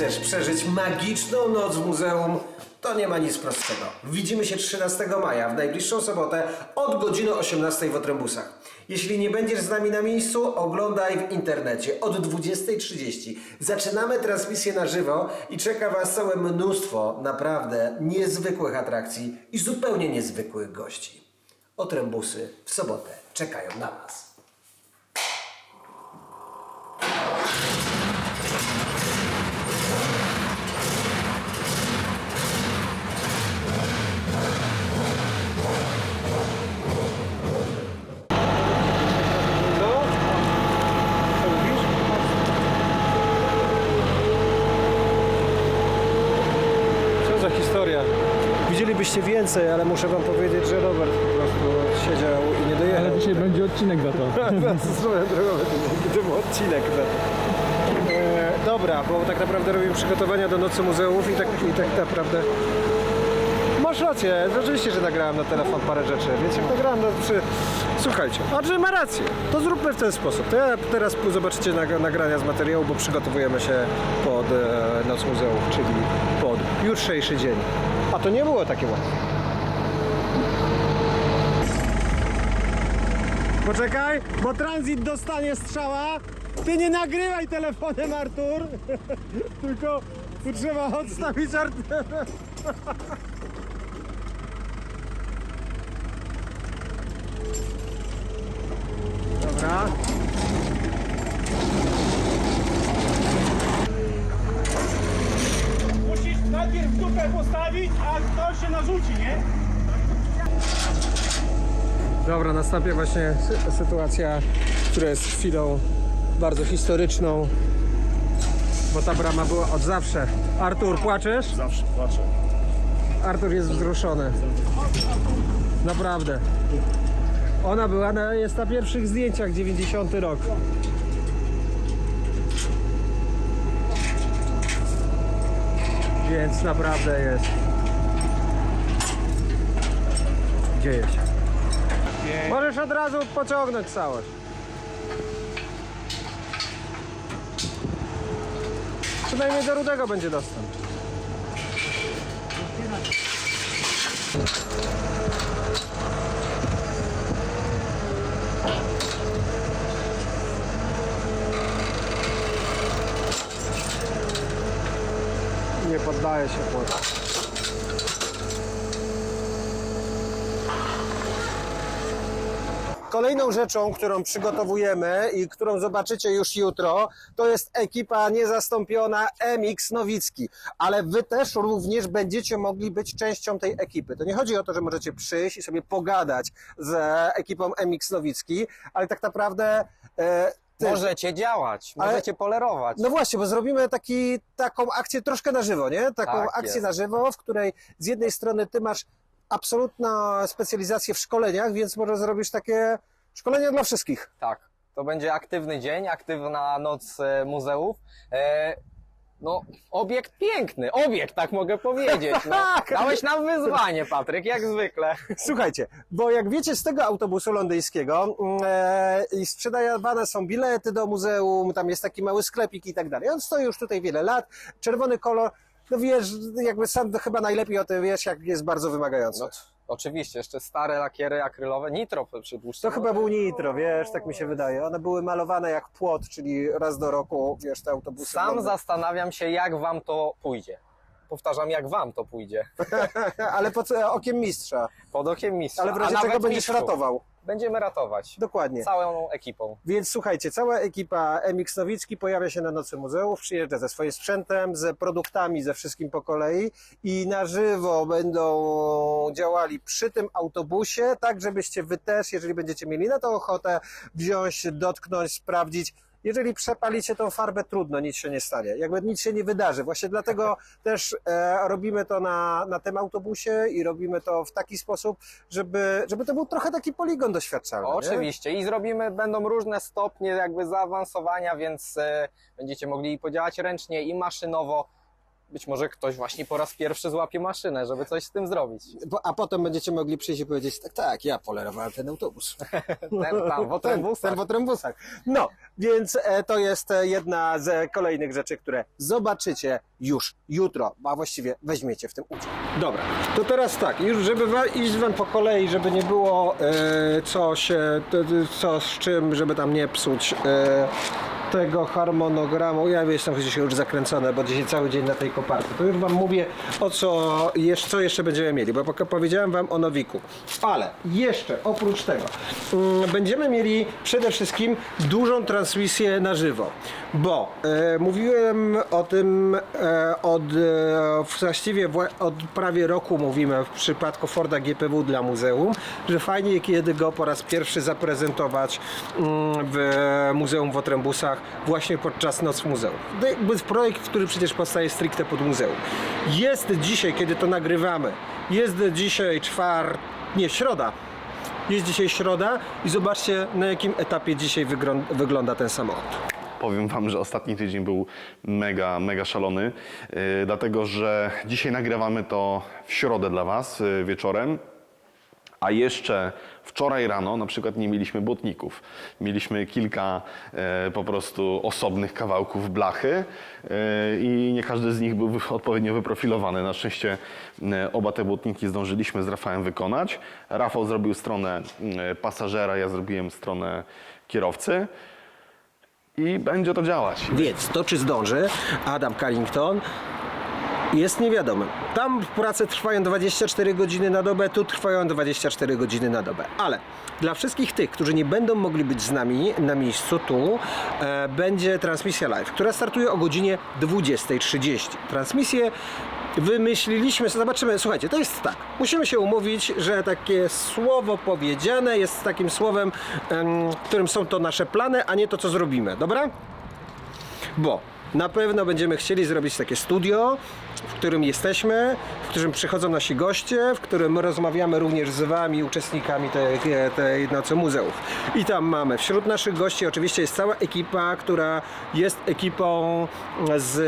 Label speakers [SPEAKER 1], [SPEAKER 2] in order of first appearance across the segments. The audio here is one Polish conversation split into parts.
[SPEAKER 1] chcesz przeżyć magiczną noc w muzeum, to nie ma nic prostszego. Widzimy się 13 maja w najbliższą sobotę od godziny 18 w Otrębusach. Jeśli nie będziesz z nami na miejscu, oglądaj w internecie od 20.30. Zaczynamy transmisję na żywo i czeka Was całe mnóstwo naprawdę niezwykłych atrakcji i zupełnie niezwykłych gości. Otrębusy w sobotę czekają na Was. No, co mówisz? Co za historia. Widzielibyście więcej, ale muszę wam powiedzieć, że Robert po prostu siedział i nie dojechał.
[SPEAKER 2] Ale dzisiaj będzie odcinek za to.
[SPEAKER 1] Swoją drogą, to był odcinek. No. E, dobra, bo tak naprawdę robimy przygotowania do Nocy Muzeów i tak, i tak naprawdę... Masz rację, rzeczywiście, że nagrałem na telefon parę rzeczy, jak nagrałem na... Przy... Słuchajcie, Andrzej ma rację, to zróbmy w ten sposób. To ja teraz zobaczycie nag- nagrania z materiału, bo przygotowujemy się pod e, Noc Muzeów, czyli pod jutrzejszy dzień. A to nie było takie łatwe. Poczekaj, bo transit dostanie strzała. Ty nie nagrywaj telefonem, Artur. Tylko tu trzeba odstawić Artur. Dobra.
[SPEAKER 3] Musisz najpierw dupę postawić, a to się narzuci, nie?
[SPEAKER 1] Dobra, następnie właśnie sy- sytuacja, która jest chwilą bardzo historyczną, bo ta brama była od zawsze. Artur, płaczesz?
[SPEAKER 3] Zawsze płaczę.
[SPEAKER 1] Artur jest wzruszony. Naprawdę. Ona była na, jest na pierwszych zdjęciach 90 rok. Więc naprawdę jest. Dzieje się. Możesz od razu pociągnąć całość. Przynajmniej do rudego będzie dostęp. Nie poddaje się. Kolejną rzeczą, którą przygotowujemy i którą zobaczycie już jutro, to jest ekipa niezastąpiona MX Nowicki. Ale wy też również będziecie mogli być częścią tej ekipy. To nie chodzi o to, że możecie przyjść i sobie pogadać z ekipą MX Nowicki, ale tak naprawdę e, ty-
[SPEAKER 4] Możecie działać,
[SPEAKER 1] Ale-
[SPEAKER 4] możecie polerować.
[SPEAKER 1] no właśnie, bo zrobimy taki, taką akcję troszkę na żywo, nie? Taką
[SPEAKER 4] Tak
[SPEAKER 1] akcję
[SPEAKER 4] jest.
[SPEAKER 1] na żywo, w której z jednej strony ty masz absolutną specjalizację w szkoleniach, więc może zrobisz takie szkolenia dla wszystkich.
[SPEAKER 4] Tak, to będzie aktywny dzień, aktywna noc e, muzeów. E, no, obiekt piękny, obiekt, tak mogę powiedzieć. No,
[SPEAKER 1] Tak.
[SPEAKER 4] dałeś nam wyzwanie, Patryk, jak zwykle.
[SPEAKER 1] Słuchajcie, bo jak wiecie, z tego autobusu londyńskiego mm, e, i sprzedawane są bilety do muzeum, tam jest taki mały sklepik i tak dalej. On stoi już tutaj wiele lat, czerwony kolor, no wiesz, jakby sam chyba najlepiej o tym wiesz, jak jest bardzo wymagający.
[SPEAKER 4] No, oczywiście, jeszcze stare lakiery akrylowe, nitro przypuszczam.
[SPEAKER 1] To chyba był nitro, wiesz, tak mi się wydaje. One były malowane jak płot, czyli raz do roku, wiesz, te autobusy.
[SPEAKER 4] Sam zastanawiam się, jak wam to pójdzie. Powtarzam, jak wam to pójdzie.
[SPEAKER 1] Ale pod e, okiem mistrza.
[SPEAKER 4] Pod okiem mistrza.
[SPEAKER 1] Ale w razie czego będziesz
[SPEAKER 4] mistrzów.
[SPEAKER 1] ratował.
[SPEAKER 4] Będziemy ratować.
[SPEAKER 1] Dokładnie.
[SPEAKER 4] Całą ekipą.
[SPEAKER 1] Więc słuchajcie, cała ekipa MX Nowicki pojawia się na Nocy Muzeów, przyjeżdża ze swoim sprzętem, ze produktami, ze wszystkim po kolei i na żywo będą działali przy tym autobusie, tak żebyście wy też, jeżeli będziecie mieli na to ochotę, wziąć, dotknąć, sprawdzić, Jeżeli przepalicie tą farbę, trudno, nic się nie stanie. Jakby nic się nie wydarzy. Właśnie dlatego też e, robimy to na, na tym autobusie i robimy to w taki sposób, żeby, żeby to był trochę taki poligon doświadczalny. nie?
[SPEAKER 4] Oczywiście i zrobimy, będą różne stopnie jakby zaawansowania, więc e, będziecie mogli podziałać ręcznie i maszynowo. Być może ktoś właśnie po raz pierwszy złapie maszynę, żeby coś z tym zrobić.
[SPEAKER 1] Bo- A potem będziecie mogli przyjść i powiedzieć, tak, tak, ja polerowałem ten autobus.
[SPEAKER 4] Ten tam, w
[SPEAKER 1] Ten,
[SPEAKER 4] otrębusach.
[SPEAKER 1] ten w otrębusach. No, więc e, to jest e, jedna z kolejnych rzeczy, które zobaczycie już jutro, a właściwie weźmiecie w tym udział. Dobra, to teraz tak, już żeby wa- iść wam po kolei, żeby nie było e, coś, e, co z czym, żeby tam nie psuć e, tego harmonogramu. Ja jestem gdzieś już zakręcony, bo dzisiaj cały dzień na tej koparce. To już wam mówię o co, co jeszcze będziemy mieli, bo powiedziałem wam o Nowiku. Ale jeszcze oprócz tego mm, będziemy mieli przede wszystkim dużą transmisję na żywo, bo e, mówiłem o tym e, od e, właściwie wła- od prawie roku mówimy w przypadku Forda GPW dla muzeum, że fajnie kiedy go po raz pierwszy zaprezentować mm, w Muzeum w Otrębusach właśnie podczas Noc Muzeum. To jakby projekt, który przecież powstaje stricte pod muzeum. Jest dzisiaj, kiedy to nagrywamy, jest dzisiaj czwar... nie, środa. Jest dzisiaj środa i zobaczcie na jakim etapie dzisiaj wyglą- wygląda ten samochód.
[SPEAKER 2] Powiem Wam, że ostatni tydzień był mega, mega szalony, yy, dlatego że dzisiaj nagrywamy to w środę dla Was yy, wieczorem, a jeszcze wczoraj rano na przykład nie mieliśmy błotników. Mieliśmy kilka e, po prostu osobnych kawałków blachy e, i nie każdy z nich był odpowiednio wyprofilowany. Na szczęście e, oba te błotniki zdążyliśmy z Rafałem wykonać. Rafał zrobił stronę e, pasażera, ja zrobiłem stronę kierowcy. I będzie to działać.
[SPEAKER 1] Więc to czy zdąży Adam Carrington jest niewiadomy. Tam prace trwają 24 godziny na dobę, tu trwają 24 godziny na dobę. Ale dla wszystkich tych, którzy nie będą mogli być z nami na miejscu tu, e, będzie transmisja live, która startuje o godzinie 20.30. Transmisję wymyśliliśmy, zobaczymy, słuchajcie, to jest tak, musimy się umówić, że takie słowo powiedziane jest takim słowem, em, którym są to nasze plany, a nie to, co zrobimy, dobra? Bo na pewno będziemy chcieli zrobić takie studio, w którym jesteśmy, w którym przychodzą nasi goście, w którym rozmawiamy również z Wami, uczestnikami tej, tej Nocy Muzeów. I tam mamy wśród naszych gości oczywiście jest cała ekipa, która jest ekipą z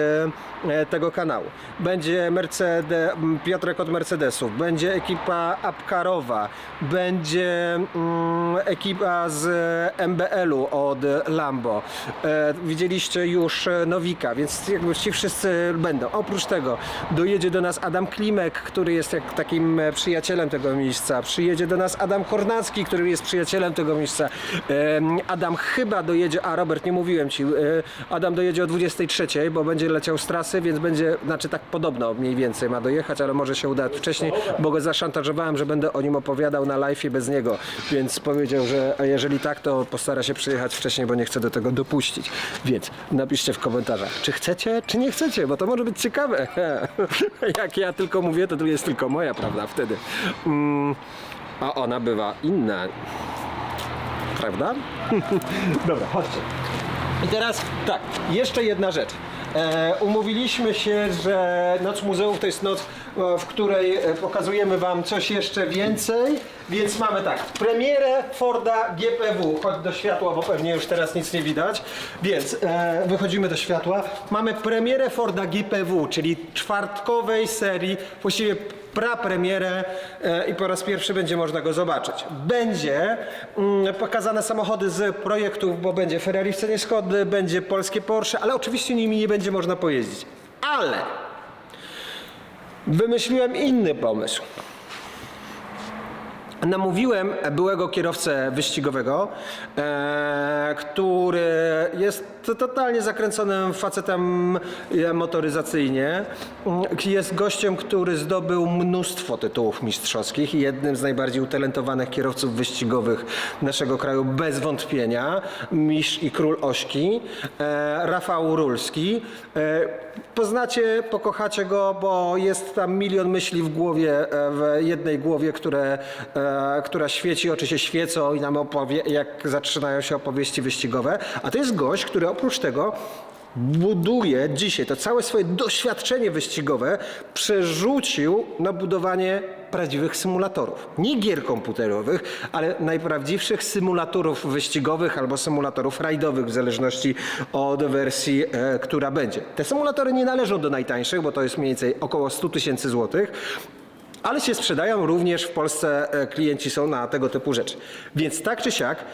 [SPEAKER 1] e, tego kanału. Będzie Mercedes, Piotrek od Mercedesów, będzie ekipa Apkarowa, będzie mm, ekipa z MBL-u od Lambo. E, widzieliście już e, Nowika, więc jakby ci wszyscy będą. Oprócz tego dojedzie do nas Adam Klimek, który jest jak takim e, przyjacielem tego miejsca. Przyjedzie do nas Adam Kornacki, który jest przyjacielem tego miejsca. Adam chyba dojedzie, a Robert, nie mówiłem ci, e, Adam dojedzie o 23, bo będzie leciał z trasy, więc będzie, znaczy tak podobno mniej więcej ma dojechać, ale może się uda wcześniej, bo go zaszantażowałem, że będę o nim opowiadał na live bez niego, więc powiedział, że jeżeli tak, to postara się przyjechać wcześniej, bo nie chce do tego dopuścić. Więc napiszcie w komentarzach, czy chcecie, czy nie chcecie, bo to może być ciekawe. Jak ja tylko mówię, to tu jest tylko moja prawda wtedy. Mm, a ona bywa inna. Prawda? Dobra, chodźcie. I teraz tak, jeszcze jedna rzecz. E, umówiliśmy się, że Noc Muzeów to jest noc, e, w której e, pokazujemy Wam coś jeszcze więcej. Więc mamy tak, premierę Forda GPW. Chodź do światła, bo pewnie już teraz nic nie widać. Więc e, wychodzimy do światła. Mamy premierę Forda GPW, czyli czwartkowej serii, właściwie prapremierę e, i po raz pierwszy będzie można go zobaczyć. Będzie mm, pokazane samochody z projektów, bo będzie Ferrari w cenie Skody, będzie polskie Porsche, ale oczywiście nimi nie będzie można pojeździć. Ale wymyśliłem inny pomysł. Namówiłem byłego kierowcę wyścigowego, e, który jest totalnie zakręconym facetem e, motoryzacyjnie. Mm, Jest gościem, który zdobył mnóstwo tytułów mistrzowskich i jednym z najbardziej utalentowanych kierowców wyścigowych naszego kraju bez wątpienia. Mistrz i król Ośki, e, Rafał Rulski. E, Poznacie, pokochacie go, bo jest tam milion myśli w głowie, w jednej głowie, które, która świeci, oczy się świecą i nam opowie, jak zaczynają się opowieści wyścigowe. A to jest gość, który oprócz tego buduje dzisiaj, to całe swoje doświadczenie wyścigowe przerzucił na budowanie prawdziwych symulatorów. Nie gier komputerowych, ale najprawdziwszych symulatorów wyścigowych albo symulatorów rajdowych, w zależności od wersji, e, która będzie. Te symulatory nie należą do najtańszych, bo to jest mniej więcej około 100 tysięcy złotych. Ale się sprzedają również w Polsce, e, klienci są na tego typu rzeczy. Więc tak czy siak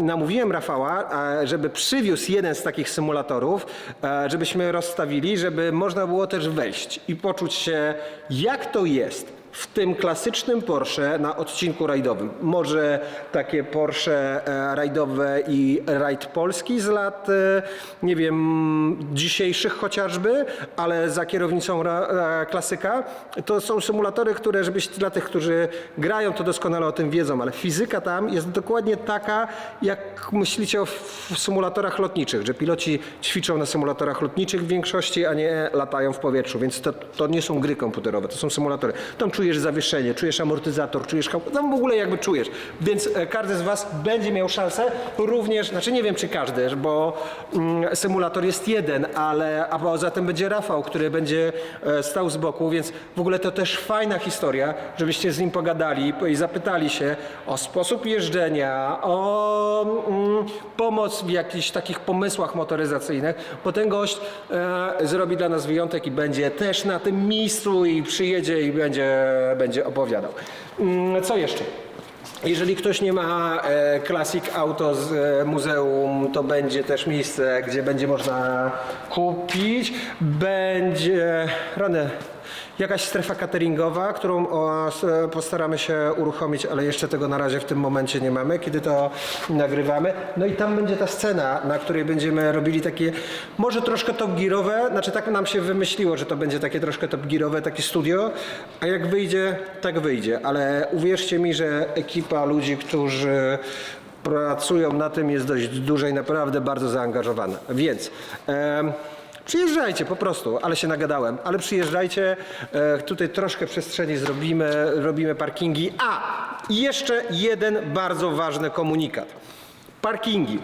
[SPEAKER 1] namówiłem Rafała, e, żeby przywiózł jeden z takich symulatorów, e, żebyśmy rozstawili, żeby można było też wejść i poczuć się, jak to jest w tym klasycznym Porsche na odcinku rajdowym. Może takie Porsche e, rajdowe i rajd polski z lat, e, nie wiem, dzisiejszych chociażby, ale za kierownicą e, klasyka. To są symulatory, które, żebyś dla tych, którzy grają, to doskonale o tym wiedzą, ale fizyka tam jest dokładnie taka, jak myślicie o symulatorach lotniczych, że piloci ćwiczą na symulatorach lotniczych w większości, a nie latają w powietrzu, więc to, to nie są gry komputerowe, to są symulatory. Tam czujesz zawieszenie, czujesz amortyzator, czujesz tam w ogóle jakby czujesz. Więc e, każdy z Was będzie miał szansę również, znaczy nie wiem czy każdy, bo mm, symulator jest jeden, ale a poza tym będzie Rafał, który będzie e, stał z boku, więc w ogóle to też fajna historia, żebyście z nim pogadali i zapytali się o sposób jeżdżenia, o mm, pomoc w jakichś takich pomysłach motoryzacyjnych, bo ten gość e, zrobi dla nas wyjątek i będzie też na tym miejscu i przyjedzie i będzie, będzie opowiadał. Mm, co jeszcze? Jeżeli ktoś nie ma e, Classic Auto z e, muzeum, to będzie też miejsce, gdzie będzie można kupić. Będzie rany. Jakaś strefa cateringowa, którą postaramy się uruchomić, ale jeszcze tego na razie w tym momencie nie mamy, kiedy to nagrywamy. No i tam będzie ta scena, na której będziemy robili takie, może troszkę top gearowe, znaczy tak nam się wymyśliło, że to będzie takie troszkę top gearowe, takie studio, a jak wyjdzie, tak wyjdzie, ale uwierzcie mi, że ekipa ludzi, którzy pracują na tym jest dość duża i naprawdę bardzo zaangażowana. Więc Przyjeżdżajcie po prostu, ale się nagadałem, ale przyjeżdżajcie, e, tutaj troszkę przestrzeni zrobimy, robimy parkingi. A, i jeszcze jeden bardzo ważny komunikat. Parkingi.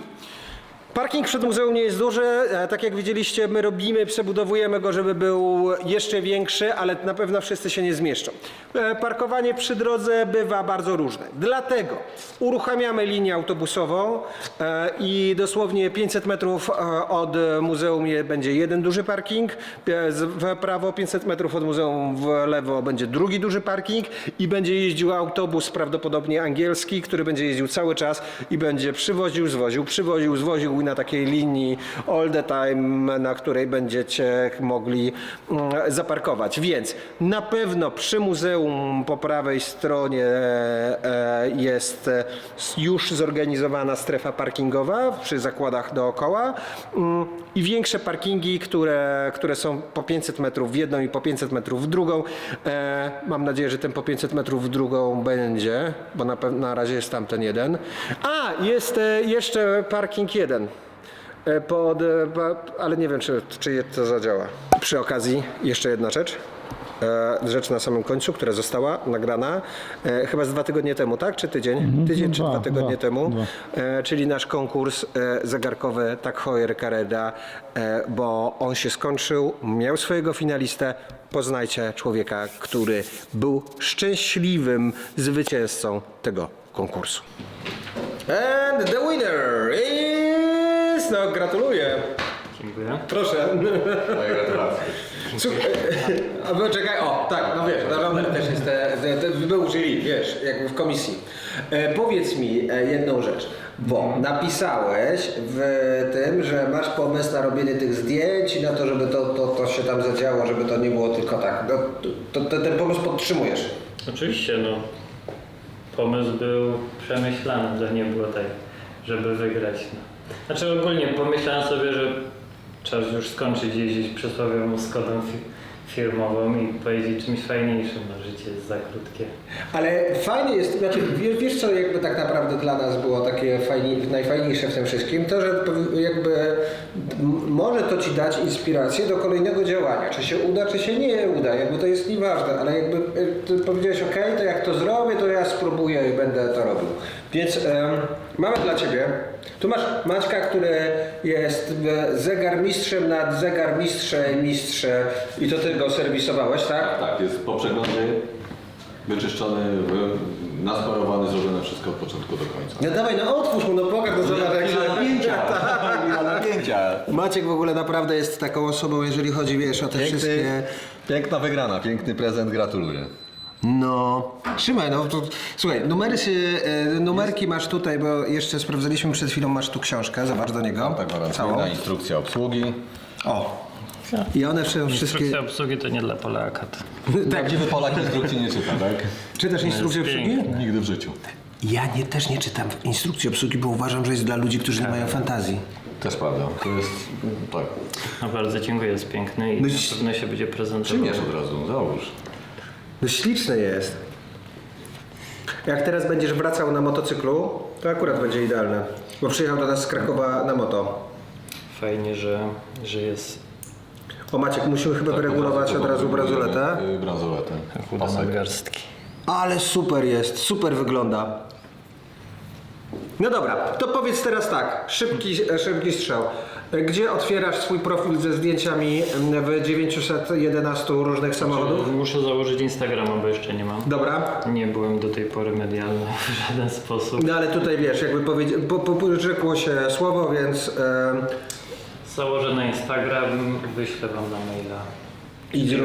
[SPEAKER 1] Parking przed muzeum nie jest duży, tak jak widzieliście, my robimy, przebudowujemy go, żeby był jeszcze większy, ale na pewno wszyscy się nie zmieszczą. E, Parkowanie przy drodze bywa bardzo różne. Dlatego uruchamiamy linię autobusową e, i dosłownie 500 metrów e, od muzeum będzie jeden duży parking, w prawo 500 metrów od muzeum w lewo będzie drugi duży parking i będzie jeździł autobus prawdopodobnie angielski, który będzie jeździł cały czas i będzie przywoził, zwoził, przywoził, zwoził na takiej linii all the time, na której będziecie mogli mm, zaparkować. Więc na pewno przy muzeum po prawej stronie e, jest e, już zorganizowana strefa parkingowa przy zakładach dookoła mm, i większe parkingi, które, które są po 500 metrów w jedną i po 500 metrów w drugą. E, mam nadzieję, że ten po 500 metrów w drugą będzie, bo na, na razie jest tamten jeden. A, jest e, jeszcze parking jeden. E, Pod, e, ale nie wiem, czy, czy to zadziała. Przy okazji jeszcze jedna rzecz. E, Rzecz na samym końcu, która została nagrana chyba z dwa tygodnie temu, tak? Czy tydzień? Tydzień czy
[SPEAKER 5] dwa,
[SPEAKER 1] dwa tygodnie
[SPEAKER 5] dwa,
[SPEAKER 1] temu.
[SPEAKER 5] dwa.
[SPEAKER 1] Czyli nasz konkurs zegarkowy Tak Heuer Carrera, e, bo on się skończył, miał swojego finalistę. Poznajcie człowieka, który był szczęśliwym zwycięzcą tego konkursu. And the winner No, gratuluję.
[SPEAKER 3] Dziękuję.
[SPEAKER 1] Proszę.
[SPEAKER 2] Moje gratulacje.
[SPEAKER 1] Słuchaj, a bo czekaj, o, tak, no wiesz, na rower też jest, te, te, te, był jury, wiesz, jakby w komisji. E, powiedz mi e, jedną rzecz, bo napisałeś w tym, że masz pomysł na robienie tych zdjęć i na to, żeby to, to, to się tam zadziało, żeby to nie było tylko tak. No, to, to, ten pomysł podtrzymujesz.
[SPEAKER 3] Oczywiście, no. Pomysł był przemyślany, to nie było tak, żeby wygrać. No. Znaczy ogólnie pomyślałem sobie, że czas już skończyć jeździć przysłowiową Skodą fi- firmową i pojeździć czymś fajniejszym, no życie jest za krótkie.
[SPEAKER 1] Ale fajnie jest, znaczy wiesz, wiesz co jakby tak naprawdę dla nas było takie fajni, najfajniejsze w tym wszystkim? To, że jakby może to ci dać inspirację do kolejnego działania. Czy się uda, czy się nie uda, jakby to jest nieważne, ale jakby y, ty powiedziałeś ok, to jak to zrobię, to ja spróbuję i będę to robił. Więc mamy dla Ciebie. Tu masz Maćka, który jest zegarmistrzem nad zegarmistrzem mistrze i to Ty go serwisowałeś, tak?
[SPEAKER 5] Tak, jest po przeglądzie wyczyszczony, wy- nasmarowany, zrobione wszystko od początku do końca.
[SPEAKER 1] No dawaj, no otwórz mu, no pokaż, no zobacz jak się napięcia.
[SPEAKER 5] Mimo napięcia.
[SPEAKER 1] Maciek w ogóle naprawdę jest taką osobą, jeżeli chodzi, wiesz, o te wszystkie...
[SPEAKER 5] Piękna wygrana, piękny prezent, gratuluję.
[SPEAKER 1] No, trzymaj, no to, słuchaj, numery się, e, numerki masz tutaj, bo jeszcze sprawdzaliśmy przed chwilą, masz tu książkę, zobacz do niego.
[SPEAKER 5] Tak
[SPEAKER 1] Całą.
[SPEAKER 5] gwarancyjna instrukcja obsługi.
[SPEAKER 1] O. I one wszystkie...
[SPEAKER 3] Instrukcja obsługi to nie dla Polaka. To.
[SPEAKER 5] Prawdziwy Polak instrukcji nie czyta, tak?
[SPEAKER 1] Czytasz instrukcję obsługi?
[SPEAKER 3] piękne.
[SPEAKER 5] Nigdy w życiu.
[SPEAKER 1] Ja nie, też nie czytam instrukcji obsługi, bo uważam, że jest dla ludzi, którzy nie mają fantazji.
[SPEAKER 5] Też prawda. To jest, tak.
[SPEAKER 3] No bardzo dziękuję, jest piękny i na pewno się będzie prezentował.
[SPEAKER 5] Przymiesz od razu, załóż.
[SPEAKER 1] No śliczny jest. Jak teraz będziesz wracał na motocyklu, to akurat będzie idealne. Bo przyjechał do nas z Krakowa na moto.
[SPEAKER 3] Fajnie, że, że jest
[SPEAKER 1] O Maciek, musimy chyba wyregulować od razu bransoletę.
[SPEAKER 5] Yy, Bransoletę.
[SPEAKER 3] chuda
[SPEAKER 5] Pasek.
[SPEAKER 3] nadgarstki.
[SPEAKER 1] Ale super jest, super wygląda. No dobra, to powiedz teraz tak, szybki, szybki strzał. Gdzie otwierasz swój profil ze zdjęciami w 911 różnych samochodów?
[SPEAKER 3] Muszę założyć Instagrama, bo jeszcze nie mam.
[SPEAKER 1] Dobra.
[SPEAKER 3] Nie byłem do tej pory medialny w żaden sposób.
[SPEAKER 1] No ale tutaj wiesz, jakby powiedzieć, po, po, rzekło się słowo, więc em,
[SPEAKER 3] Założę na Instagram, wyślę wam na maila.
[SPEAKER 1] I, i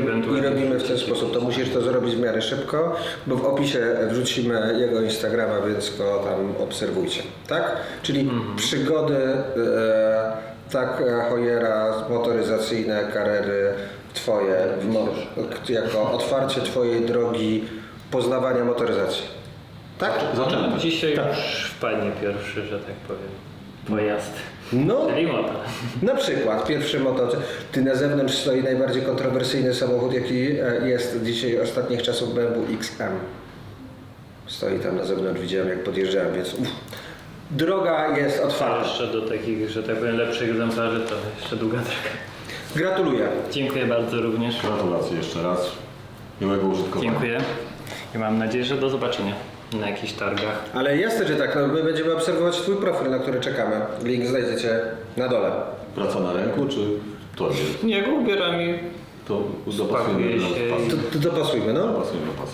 [SPEAKER 1] robimy w ten sposób. To musisz to zrobić w miarę szybko, bo w opisie wrzucimy jego Instagrama, więc go tam obserwujcie. Tak? Czyli przygody e, tak e, Hojera, motoryzacyjne kariery twoje, w, jako otwarcie twojej drogi poznawania motoryzacji. Tak?
[SPEAKER 5] Zaczynamy.
[SPEAKER 3] Dzisiaj już wpadnie pierwszy, że tak powiem, pojazd.
[SPEAKER 1] No,
[SPEAKER 3] Czyli motor.
[SPEAKER 1] Na przykład pierwszy motocykl. Ty na zewnątrz stoi najbardziej kontrowersyjny samochód, jaki e, jest dzisiaj ostatnich czasów BMW XM. Stoi tam na zewnątrz, widziałem jak podjeżdżałem, więc uff. droga jest
[SPEAKER 3] A
[SPEAKER 1] otwarta.
[SPEAKER 3] jeszcze do takich, że tak powiem, lepszych egzemplarzy to jeszcze długa droga.
[SPEAKER 1] Gratuluję.
[SPEAKER 3] Dziękuję bardzo również.
[SPEAKER 5] Gratulacje jeszcze raz. Miłego użytkowania.
[SPEAKER 3] Dziękuję i mam nadzieję, że do zobaczenia na jakichś targach.
[SPEAKER 1] Ale jasne, że tak, no, my będziemy obserwować Twój profil, na który czekamy. Link znajdziecie na dole.
[SPEAKER 5] Praca na ręku, czy to jest?
[SPEAKER 3] Nie, go ubieram i
[SPEAKER 5] To dopasujemy
[SPEAKER 3] się
[SPEAKER 5] do
[SPEAKER 3] i-
[SPEAKER 5] pasu.
[SPEAKER 1] To, to dopasujmy, no.
[SPEAKER 5] Dopasujemy do pasu.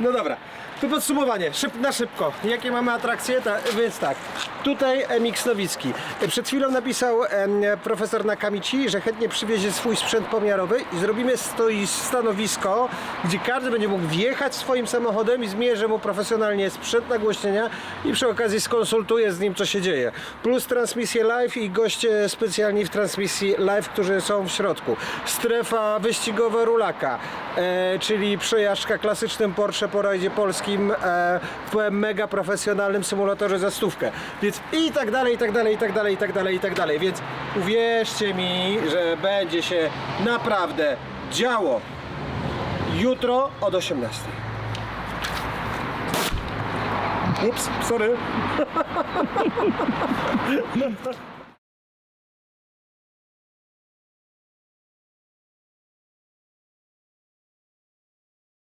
[SPEAKER 1] No dobra, to podsumowanie, Szyb, na szybko. Jakie mamy atrakcje? Ta, więc tak, tutaj MX Nowicki. Przed chwilą napisał em, profesor Nakamici, że chętnie przywiezie swój sprzęt pomiarowy i zrobimy stoi stanowisko, gdzie każdy będzie mógł wjechać swoim samochodem i zmierzy mu profesjonalnie sprzęt nagłośnienia i przy okazji skonsultuje z nim, co się dzieje. Plus transmisję live i goście specjalni w transmisji live, którzy są w środku. Strefa wyścigowa Rulaka, e, czyli przejażdżka klasycznym Porsche po rajdzie polskim e, mega profesjonalnym symulatorze za stówkę. Więc i tak dalej, i tak dalej, i tak dalej, i tak dalej, i tak dalej. Więc uwierzcie mi, że będzie się naprawdę działo jutro od 18. Ups, sorry.